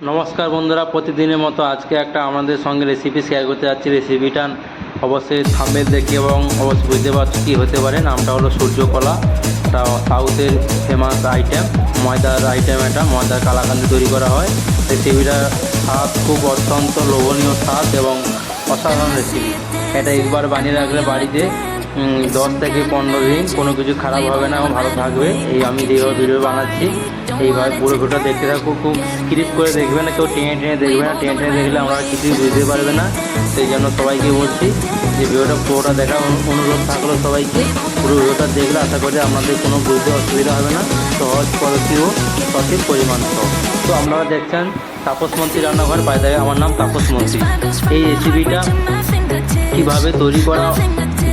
নমস্কার বন্ধুরা, প্রতিদিনের মতো আজকে একটা আমাদের সঙ্গে রেসিপি শেয়ার করতে যাচ্ছি। রেসিপিটা অবশ্যই থাম্বেল দেখে এবং অবশ্যই বুঝতে পারছি কী হতে পারে। নামটা হলো সূর্যকলা। এটা সাউথের ফেমাস আইটেম ময়দার আইটেম এটা। ময়দার কালাকান্দি তৈরি করা হয়। রেসিপিটার স্বাদ খুব অত্যন্ত লোভনীয় স্বাদ এবং অসাধারণ রেসিপি এটা একবার বানিয়ে রাখলে বাড়িতে দশ থেকে পনেরো দিন কোনো কিছু খারাপ হবে না এবং ভালো থাকবে। এই আমি যেভাবে ভিডিও বানাচ্ছি, এইভাবে পুরো ভিডিও দেখতে থাকো। খুব স্ক্রিপ্ট করে দেখবে না, কেউ টেনে টেনে দেখবে না। টেনে টেনে দেখলে আমরা কিছুই বুঝতে পারবে না। সেই জন্য সবাইকে বলছি যে ভিডিওটা পুরোটা দেখা অনু- অনুরোধ থাকল সবাইকে। পুরো ভিডিওটা দেখলে আশা করি আপনাদের কোনো বুঝতে অসুবিধা হবে না। সহজ পদ্ধতি ও সঠিক পরিমাণ সহ। তো আপনারা দেখছেন তাপস মন্ত্রী রান্নাঘর। বাইরে আমার নাম তাপস মন্ত্রী। এই রেসিপিটা কীভাবে তৈরি করা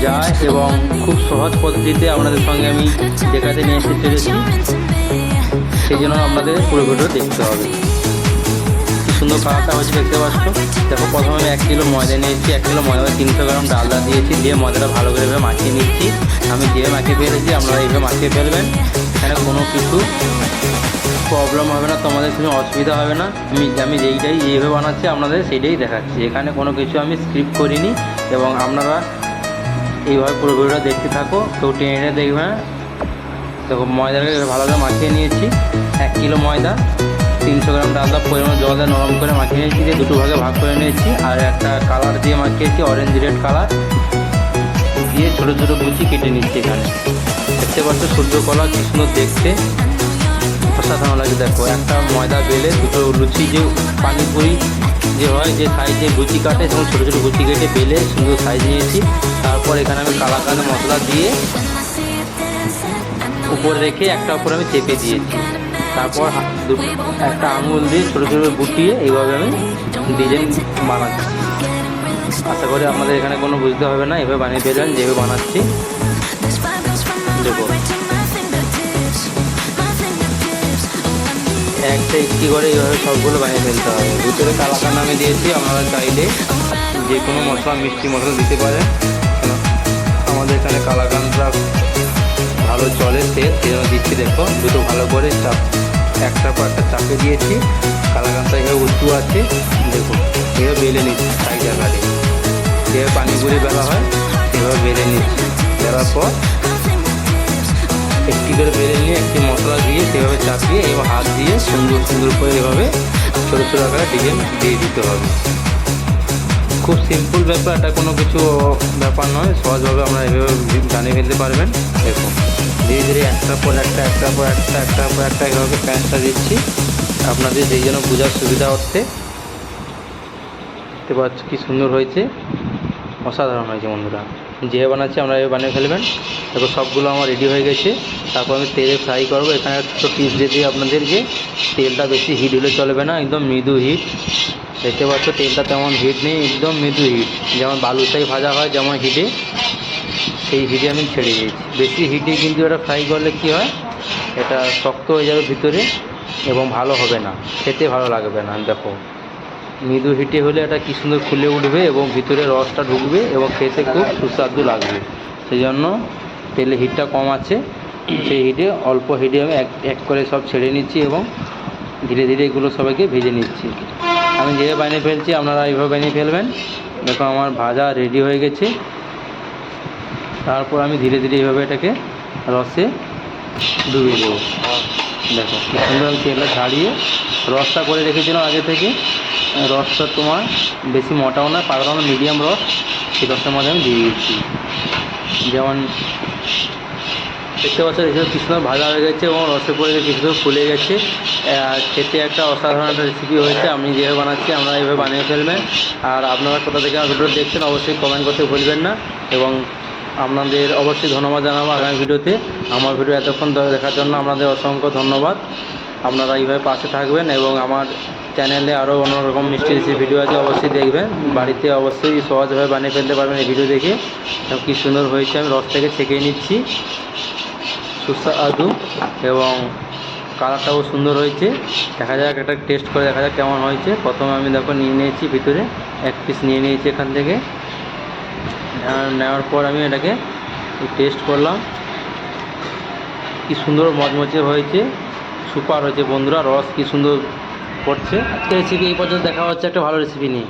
যায় এবং খুব সহজ পদ্ধতিতে আপনাদের সঙ্গে আমি দেখাতে নিয়ে এসে চলেছি সেই জন্য আপনাদের পুরো ভিডিও দেখতে হবে। সুন্দর খাওয়াটা হচ্ছে দেখতে পাচ্ছ? দেখো, প্রথমে আমি এক কিলো ময়দা নিয়েছি, এক কিলো ময়দা তিনশো গ্রাম ডালদা দিয়েছি, দিয়ে ময়দাটা ভালো করে এভাবে মাখিয়ে নিচ্ছি। আমি যে মাখিয়ে ফেলেছি, আপনারা এইভাবে মাখিয়ে ফেলবেন। এখানে কোনো কিছু প্রবলেম হবে না, তোমাদের কোনো অসুবিধা হবে না। আমি আমি যেইটাই যেভাবে বানাচ্ছি, আপনাদের সেইটাই দেখাচ্ছি। এখানে কোনো কিছু আমি স্ক্রিপ্ট করিনি এবং আপনারা এইভাবে পুরো ভিডিওটা দেখতে থাকো। কেউ টেনে দেখবে না। দেখো, ময়দাটাকে ভালো করে মাখিয়ে নিয়েছি। এক কিলো ময়দা, তিনশো গ্রাম ডালদা পরিমাণ দিয়ে নরম করে মাখিয়ে নিয়েছি। দিয়ে দুটো ভাগে ভাগ করে নিয়েছি। আর একটা কালার দিয়ে মাখিয়েছি অরেঞ্জ রেড কালার। দিয়ে ছোটো ছোটো বুচি কেটে নিচ্ছি এখানে। দেখতে পাচ্ছ সূর্য কলা কি সুন্দর দেখতে। অসাধারণ লাগে দেখো। একটা ময়দা বেলে দুটো লুচি, যে পানিপুরি যে হয় যে সাইজে গুচি কাটে সেরকম ছোটো ছোটো লুচি কেটে বেলে সুন্দর সাইজ নিয়েছি। তারপর এখানে আমি কালাকান্দ মশলা দিয়ে উপরে রেখে একটা উপরে আমি চেপে দিয়েছি। তারপর একটা আঙুল দিয়ে ছোটো ছোটো গুটিয়ে এইভাবে আমি ডিজাইন বানাচ্ছি। আশা করি আমাদের এখানে কোনো বুঝতে হবে না এভাবে বানিয়ে ফেলেন যেভাবে বানাচ্ছি। দেখো। একটা একটি করে এইভাবে সবগুলো বানিয়ে ফেলতে হবে। ভিতরে কালাকান আমি দিয়েছি, আপনারা চাইলে যে কোনো মশলা, মিষ্টি মশলা দিতে পারেন। আমাদের এখানে কালাকানটা ভালো চলে, সে সেজন্য দিচ্ছি, দেখো, দুটো ভালো করে চাপ একটা পর একটা চাপে দিয়েছি। কালাকানটা এভাবে উঁচু আছে দেখো এভাবে বেলে নিচ্ছি সাইড আকারে। যেভাবে পানিপুরি বেলা হয়, সেভাবে বেলে নিচ্ছি। বেলার পর একটি করে নিয়ে একটি মশলা দিয়ে সেভাবে চাপিয়ে এবার হাত দিয়ে সুন্দর সুন্দর করে এভাবে ছোটো ছোটো আকারে ডিজাইন দিয়ে দিতে হবে। খুব সিম্পল ব্যাপার, এটা কোনো কিছু ব্যাপার নয়, সহজভাবে আমরা এভাবে জানিয়ে ফেলতে পারবেন। দেখুন, ধীরে ধীরে একটার পর একটা একটার পর একটা একটার পর একটা এভাবে প্যান্টটা দিচ্ছি। আপনাদের যেই জন্য বোঝার সুবিধা হচ্ছে। দেখতে পাচ্ছ কী সুন্দর হয়েছে। অসাধারণ হয়েছে বন্ধুরা। যেভাবে বানাচ্ছি আমরা এভাবে বানিয়ে ফেলবেন। তারপর সবগুলো আমার রেডি হয়ে গেছে। তারপর আমি তেলে ফ্রাই করব। এখানে একটা টিপস দিয়ে দিই আপনাদেরকে। তেলটা বেশি হিট হলে চলবে না, একদম মৃদু হিট দেখতে পাচ্ছ, তেলটা তেমন হিট নেই, একদম মৃদু হিট যেমন বালুশাই ভাজা হয় যেমন হিটে সেই হিটে আমি ছেড়ে দিয়েছি। বেশি হিটে কিন্তু এটা ফ্রাই করলে কি হয়, এটা শক্ত হয়ে যাবে ভিতরে এবং ভালো হবে না। খেতে ভালো লাগবে না, দেখো। মৃদু হিটে হলে এটা কি সুন্দর ফুলে উঠবে এবং ভিতরে রসটা ঢুকবে এবং খেতে খুব সুস্বাদু লাগবে। সেই জন্য তেলে হিটটা কম আছে। সেই হিটে, অল্প হিটে আমি এক এক করে সব ছেড়ে নিচ্ছি এবং ধীরে ধীরে এগুলো সবাইকে ভেজে নিচ্ছি। আমি যেভাবে বানিয়ে ফেলছি, আপনারা এইভাবে বানিয়ে ফেলবেন। দেখো আমার ভাজা রেডি হয়ে গেছে। তারপর আমি ধীরে ধীরে এইভাবে এটাকে রসে ডুবিয়ে দেবো। দেখো, কি সুন্দর আমি তেলটা ছাড়িয়ে রসটা করে রেখেছিলাম আগে থেকে। রসটা তোমার বেশি মোটাও না, পাতলাও না মিডিয়াম রস, সেই রসটার মধ্যে আমি দিয়ে দিচ্ছি। যেমন দেখতে পাচ্ছ এসব কিছু সময় ভাজা হয়ে গেছে এবং রসে পড়ে কিছু সময় ফুলে গেছে। খেতে একটা অসাধারণ একটা রেসিপি হয়েছে, আমি যেভাবে বানাচ্ছি আমরা এইভাবে বানিয়ে ফেলবেন। আর আপনারা কোথা থেকে ভিডিও দেখছেন, অবশ্যই কমেন্ট করতে ভুলবেন না। এবং আপনাদের অবশ্যই ধন্যবাদ জানাব আগামী ভিডিওতে। আমার ভিডিও এতক্ষণ ধরে দেখার জন্য আপনাদের অসংখ্য ধন্যবাদ। আপনারা এইভাবে পাশে থাকবেন এবং আমার চ্যানেলে আরও অন্যরকম মিষ্টি রেসিপি ভিডিও আছে অবশ্যই দেখবেন। বাড়িতে অবশ্যই সহজভাবে বানিয়ে ফেলতে পারবেন এই ভিডিও দেখে। কী সুন্দর হয়েছে, আমি রস থেকে ছেঁকে নিচ্ছি। সুস্বাদু এবং কালারটাও সুন্দর হয়েছে। দেখা যাক, একটা টেস্ট করে দেখা যাক কেমন হয়েছে। প্রথমে আমি দেখো নিয়ে নিয়েছি, ভিতরে এক পিস নিয়ে নিয়েছি এখান থেকে। নেওয়ার পর আমি এটাকে টেস্ট করলাম। কি সুন্দর মচমচে হয়েছে সুপার হয়েছে বন্ধুরা, রস কি সুন্দর করছে আজকে রেসিপি এই পর্যন্ত দেখা হচ্ছে, একটা ভালো রেসিপি নিয়ে।